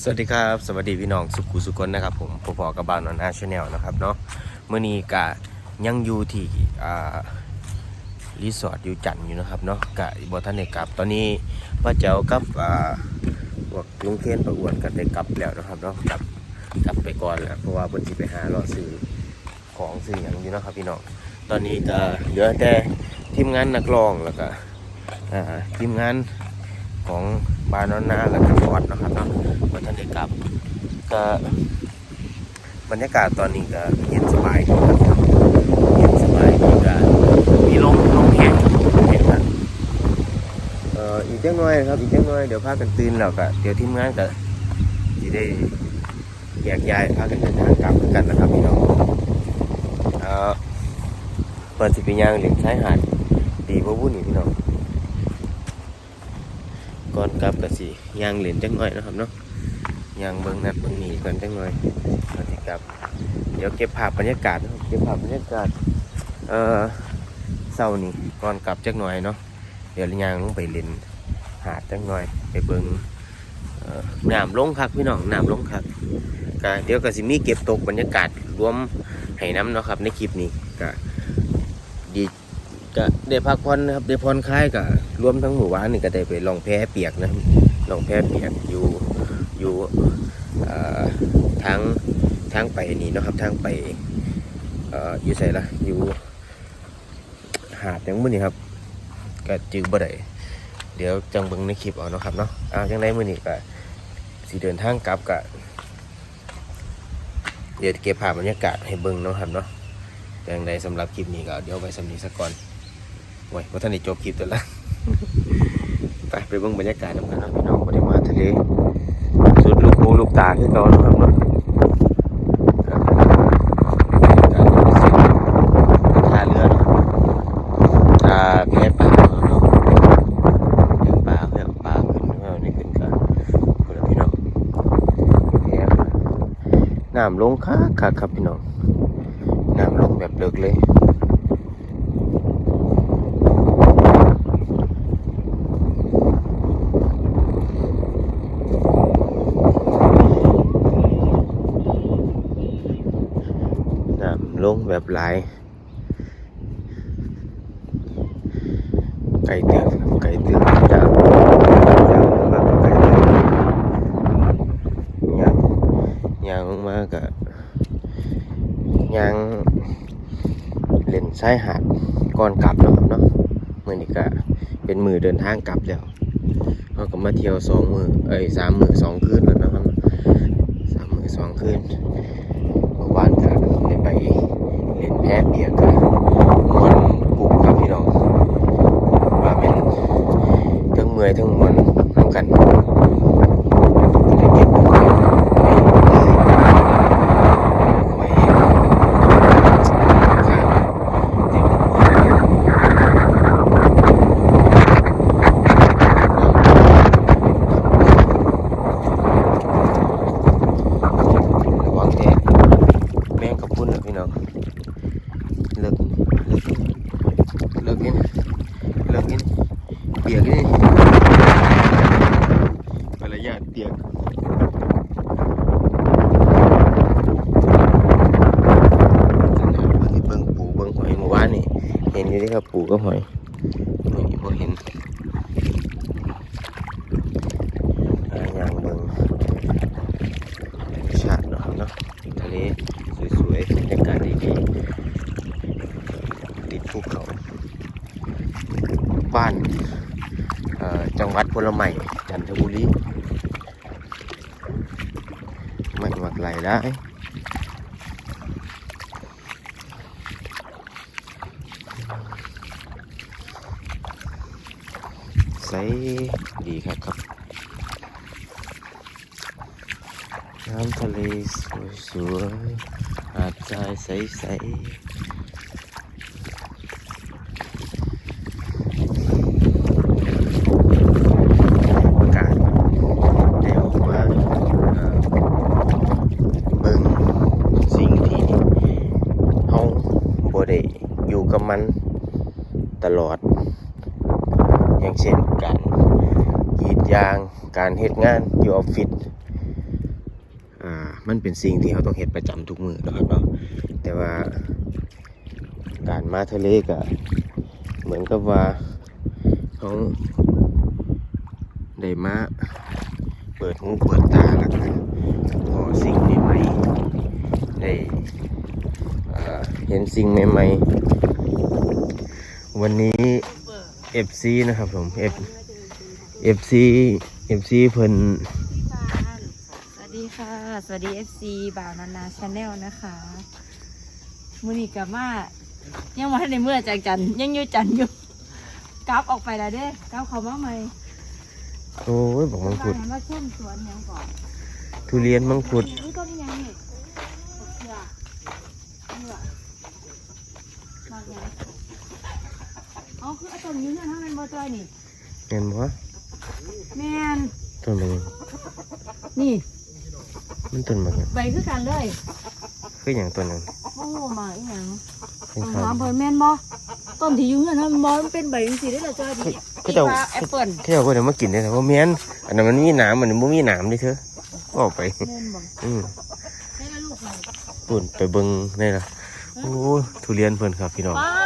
สวัสดีครับ สวัสดีพี่น้องสุขุสุกนนะครับผมพอๆกับบ้านนอนอาชแนลนะครับเนาะเมื่อนี้กะยังอยู่ที่รีสอร์ทอยู่จันทน์อยู่นะครับเนาะกะบอท่านได้กลับ ตอนนี้ป้าเจ้ากับอ่าพวกลุงเคนประอวนกันได้กลับแล้วนะครับเนาะกลับกลับไปก่อนแล้วเพราะว่าเพิ่นสิไปหารอซื้อของซื้ออย่างอยู่นะครับพี่น้องตอนนี้ก็เหลือแต่ทีมงานนักร้องแล้วก็ทีมงาน ของบานอนนาและกับวัดนะครับเนาะวันท่านได้กลับก็บรรยากาศตอนนี้ก็เย็นสบายครับเย็นสบายดีก็มีลมลมแห้งแห้งครับเอ่ออีกเล็กน้อยครับอีกเล็กน้อยเดี๋ยวพากันตื่นแล้วก็เดี๋ยวทีมงานก็จะได้แยกย้ายพากันเดินทางกลับกันนะครับพี่น้องเอ่อเปิดสิบปีย่างเหลียงชายหาดดีบ่วุ่นนี่พี่น้อง ก่อนกลับก็สิย่างเหรียญจังหน่อยนะครับเนาะย่างเบิ่งนั่นเบิ่งนี่ก่อนจังหน่อยก่อนสิกลับ เดี๋ยวเก็บภาพบรรยากาศนะครับเก็บภาพบรรยากาศเอ่อเศร้านี่ก่อนกลับจักหน่อยเนาะเดี๋ยวย่างลงไปเล่นหาดจังหน่อย ไปเบิ่งน้ำลงคักพี่น้องน้ำลงคักก็เดี๋ยวก็สิมีเก็บตกบรรยากาศรวมให้น้ำเนาะครับในคลิปนี้ก็ดี ก็ได้พักผ่อนนะครับได้ผ่อนคลายก็รวมทั้งหมู่บ้านนี่ก็ได้ไปลองแพ้เปียกนะครับลองแพ้เปียกอยู่อยู่ทางทางไปนี่นะครับทางไปออยู่ใส่ละอยู่หาดยังมื้อนี่ครับก็จือบ่ได้เดี๋ยวจังเบิ่งในคลิปเอาเนาะครับเนาะอ้าวจังไดมื้อนี้ก็สิเดินทางกลับก็เดี๋ยวเก็บภาพบรรยากาศให้เบิ่งเนาะครับเนาะจังไดสำหรับคลิปนี้ก็เดี๋ยวไปสำนีสักก่อน โอ้ยว่าท่านได้จบคลิปตัวละไปไปเบิ่งบรรยากาศนำกันนะพี่น้องบ่ได้มาทะเลสุดลูกหูลูกตาคือเก่เนาะครับเนาครับกาเนเส้นท่าเรือเนาะท่าแพปลาเนาะเนาะเลี้ยงปล่าขึ้นเพื่อนี่ขึ้นกันคนละพี่น้องแพปลาน้ำลงคักคักครับพี่น้องน้ำลงแบบเลิกเลย น้ำลง แบบหลายไก่เตือนไก่เตือนจากจากมากไก่เตือนยางยางมากับยางเล่นชายหาดก่อนกลับเนาะครับเนาะเมื่อนี้ก็เป็นมือเดินทางกลับแล้วเราก็มาเที่ยวสองมือเอ้ยสามมือสองคืนแล้วนะครับสามมือสองคืน เมื่อวานก็ได้ไปเล่น แพ้เปียกกันมวนกลุ่มครับพี่น้องว่าเป็นทั้งเมื่อยทั้งมวนทั้งกันก็เลยเก็บไว้ไว้ไว้ข้างเดี๋ยวระวังแท้แมงกะพรุนนะพี่น้องเลิกเลิกเลิกนี่เลิกนี่เปียกนี่ภรรยาเปียกเบิ่งเบิ่งปูเบิ่งหอยเมื่อวานนี่ เห็นอยู่ที่ครับปูกับหอยมื่อนี้พอเห็นอ่าอย่างเบิ่งชาติเนาะครับเนาะทะเลสวยๆบรรยากาศดีๆติดภูเขา บ้านเอ่อจังหวัดพลไม้จันทบุรีไม่หวักไหลได้ สดีครับครับ น้ำทะเลสวยๆหาดทรายใสๆได้ออกมาเอ่อเบิ่งสิ่งที่เฮาบ่ได้อยู่กับมันตลอด อย่างเช่นการกรีดยาง การเฮ็ดงานอยู่ออฟฟิศอ่ามันเป็นสิ่งที่เขาต้องเห็นประจำทุกมือนะครับเนาะแต่ว่าการมาทะเลก็เหมือนกับว่าเขาได้มาเปิดหูเปิดตาแล้วก็พอสิ่งใหม่ๆได้อ่าเห็นสิ่งใหม่ๆวันนี้ FC นะครับผม F FC FC เพิ่นสวัสดีค่ะ สวัสดี FC บ่าวนานาชาแนลนะคะมือนี้กลับมายังมาในเมื่อจากจันทร์ยังอยู่จันทร์อยู่กลับออกไปแล้วเด้กลับเขามาใหม่โอ้ยบอกมังคุดบ้านมาช่วงสวนหยังก่อนทุเรียนมังคุดอุ้ยต้นนี้ยังนี่บักเขือนี่ว่ะมากยัง อ๋อคือเอาต้นนี้เนี่ยทั้งนั้นบ่จอยนี่เห็นบ่แม่นต้นมันยังนี่มันต้นมันยังใบคือกันเลยคืออย่างต้นนั้นโอ้มาอีหยังเป็นต้นข้าหาวมเพิ่นแม่นบ่ต้นที่อยู่เงินมันบ่มันเป็นใบจังซี่ได้อล่ะจ้อยดิก็เจ้าอีว่าแอปเปิ้ลแค่เอาคนเดียวมากินได้แต่ว่าแม่นอันนั้นมันมีหนามอันนี้บ่มีหนามดิเธอบอกไปแม่นบ่อืมได้ละลูกหน่อยปุ่นไปเบิ่งนี่ล่ะโอ้ยทุเรียนเพิ่นครับพี่น้องป๊าด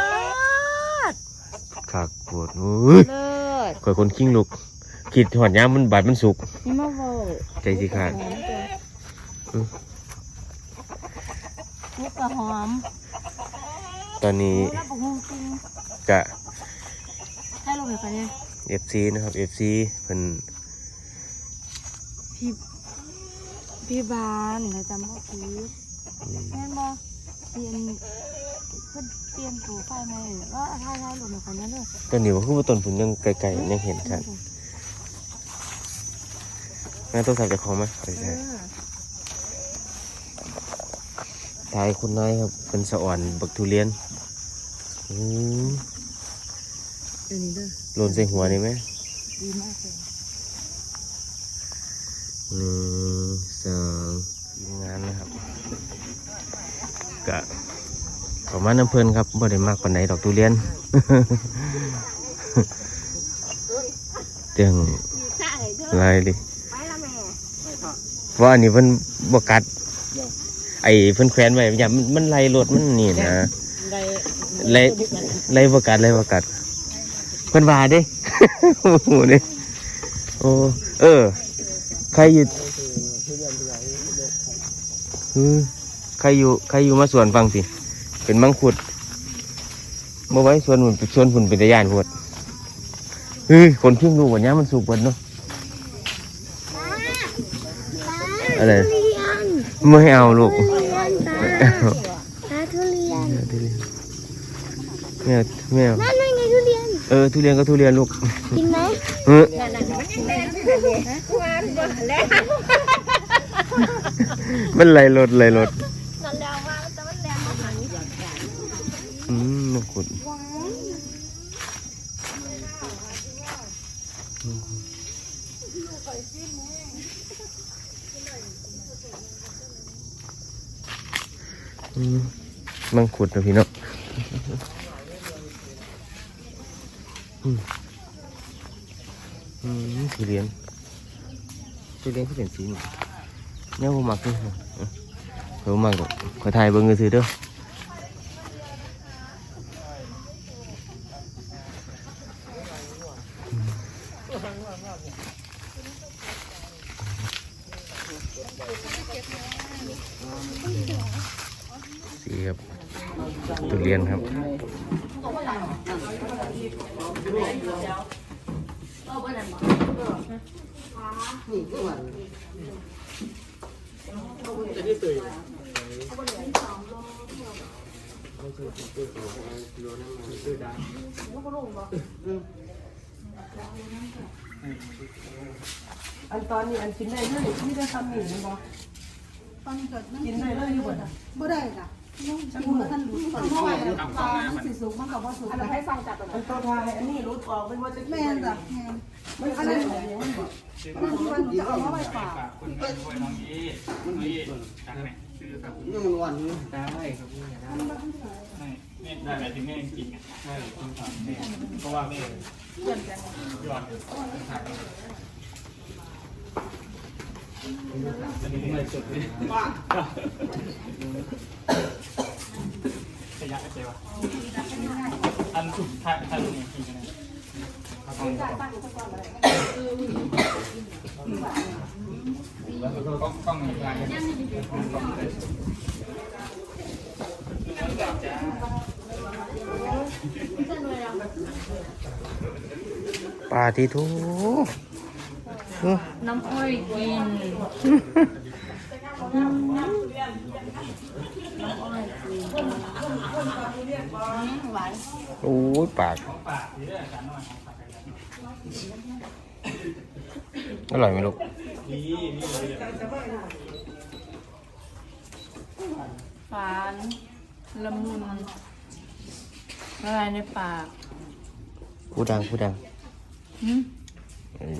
ขากปวดโอ้ยเลิศข่อยคนคิงลูกคิดหอดยามมันบาดมันสุก นี่มาเว้าใจสิขาดหอมตัวอืมลูกกระหอมตอนนี้โอ้แล้วบ่ฮู้จริงกะ ให้ลงไปค่ะเนี่ย FC นะครับ FC เพิ่นพี่พี่บานนะจำบ่ผิดอืมแม่นบ่เปลี่ยน เพิ่นเปลี่ยนตู้ไฟใหม่แล้วเอาถ่ายๆลงไปค่ะเนี่ยเด้อตอนนี้ว่าคือว่าต้นผุนยังไกลๆยังเห็นชัดแม่ต้องสับจากของไหมไปเอใช่อทายคุณนายครับเป็นสะอ่อนบักทุเรียนอืมเดี๋ยวนี้เด้อโลนใส่หัวนี่ไหมดีมากเลยหนึ่งสองทีมงานนะครับกะ ประมาณน้ำเพลินครับบ่ได้มากปานไหนดอกทุเรียนเตียงใช่เด้อลายดิไปละแม่เพราะอันนี้เพิ่นบกัด ไอ้เพิ่นแขวนไว้อย่ามันมันไล่รถมันนี่นะได้ไล่ไล่บกัดไล่บกัดเพิ่นว่าเด้โอ้โหเด้โอ้เออ ใครอยู่อือใครอยู่ใครอยู่มาสวนฟังสิ เป็นมังคุดเมื่อไว้สวนหุ่นสวนหุ่นเป็นตะยานพวดเฮ้ยคนเพิ่งรู้วันนี้มันสุกเบิดเนาะอะไรไม่เอาลูกหาทุเรียนไม่เอาไม่เอานั่นไงทุเรียนเออทุเรียนก็ทุเรียนลูกกินไหมเออมันไหลรถไหลรถ นั่นแล้วว่าแต่มันแรงมาก อืมมังคุดอื มังคุดนะพี่เนาะอืมอืมทุเรียนทุเรียนเขาเป็นสีเนี่ยผมมักเลยผมมักดอกขอถ่ายเบิ้งมือถือเด้อ สี ครับตุเรียนครับอันตอนนี้อันกินได้เลยนี่ได้ทำหนึ่งบ่ตอนนี้เกิดมันกินได้เลยอยู่บ่น่ะบ่ได้จ้ะ น้องกินบ่ทันรู้ตอนนี้ปลามันสิสุกมันก็บ่สุกอันนั้นให้ฟังจากอันตัวทายอันนี้รู้ออกเป็นว่าจะแม่นจ้ะแม่นมันอันนั้นขอวันบ่นั่นที่ว่าหนูจะเอามาไว้ฝากได้หมายถึงแม่จริงๆอะใช่ต้องถามแม่เพราะว่าแม่ยอดอันนี้ ไม่สุดเลยขยะเจ๊วะอันสุดท้ายท้ายนี่กินกันนะกล้องกล้องอะไรปลาที่ทูเอ้อ น้ำอ้อยกินโอ้ยปากปากนี่ด้วยกันหน่อยอร่อยไหมลูกนี่นี่เลยฟานละมุนละลายในปากผู้ดังผู้ดังหืม เออ